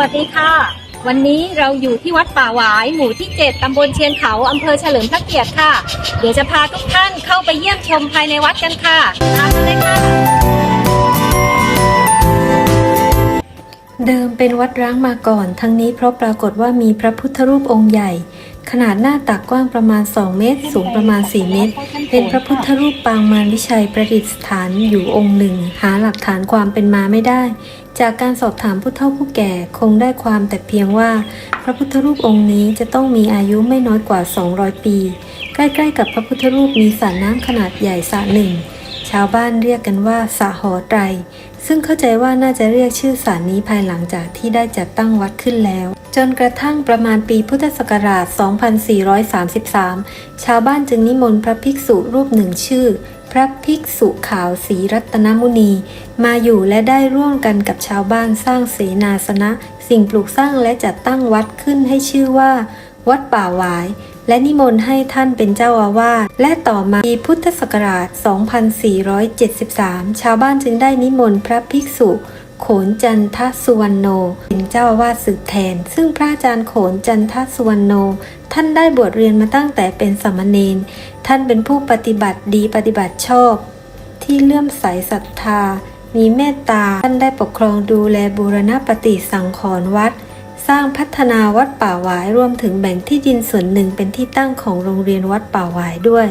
วัสดีค่ะ วันนี้เราอยู่ที่วัดป่าหวายหมู่ที่ 7 ตำบลเชียนเขาอำเภอเฉลิมพระเกียรติค่ะ เดี๋ยวจะพาทุกท่านเข้าไปเยี่ยมชมภายในวัดกันค่ะตามมาเลยค่ะ เดิมเป็นวัดร้างมาก่อน ทั้งนี้เพราะปรากฏว่ามีพระพุทธรูปองค์ใหญ่ ขนาดหน้าตักกว้างประมาณ 2 เมตร สูงประมาณ 4 เมตร เป็นพระพุทธรูปปางมารวิชัยประดิษฐานอยู่องค์หนึ่ง หาหลักฐานความเป็นมาไม่ได้ จากการสอบถามผู้เฒ่าผู้แก่คงได้ความแต่เพียงว่า พระพุทธรูปองค์นี้จะต้องมีอายุไม่น้อยกว่า 200 ปี ใกล้ๆกับพระพุทธรูปมีสระน้ำขนาดใหญ่สระหนึ่ง ชาวบ้านเรียกกันว่าสระหอไตร ซึ่งเข้าใจว่าน่าจะเรียกชื่อสารนี้ภายหลังจากที่ได้จัดตั้งวัดขึ้นแล้ว จนกระทั่งประมาณปีพุทธศักราช 2433 ชาวบ้านจึงนิมนต์พระภิกษุรูปหนึ่งชื่อ พระภิกษุขาวศรีรัตนมุนี มาอยู่และได้ร่วมกันกับชาวบ้านสร้างเสนาสนะ สิ่งปลูกสร้างและจัดตั้งวัดขึ้นให้ชื่อว่า วัดป่าหวาย และนิมนต์ให้ท่านเป็นเจ้าอาวาสและต่อมาปีพุทธศักราช 2473 ชาวบ้านจึงได้นิมนต์พระภิกษุโขนจันทสุวรรณโน เป็นเจ้าอาวาสสืบแทน ซึ่งพระอาจารย์โขนจันทสุวรรณโน ท่านได้บวชเรียนมาตั้งแต่เป็นสามเณรท่านเป็นผู้ปฏิบัติดีปฏิบัติชอบ ที่เลื่อมใสศรัทธา มีเมตตา ท่านได้ปกครองดูแลบูรณปฏิสังขรณ์วัด สร้างพัฒนาวัดป่าหวายรวมถึงแบ่งที่ดินส่วนหนึ่งเป็นที่ตั้งของโรงเรียนวัดป่าหวายด้วย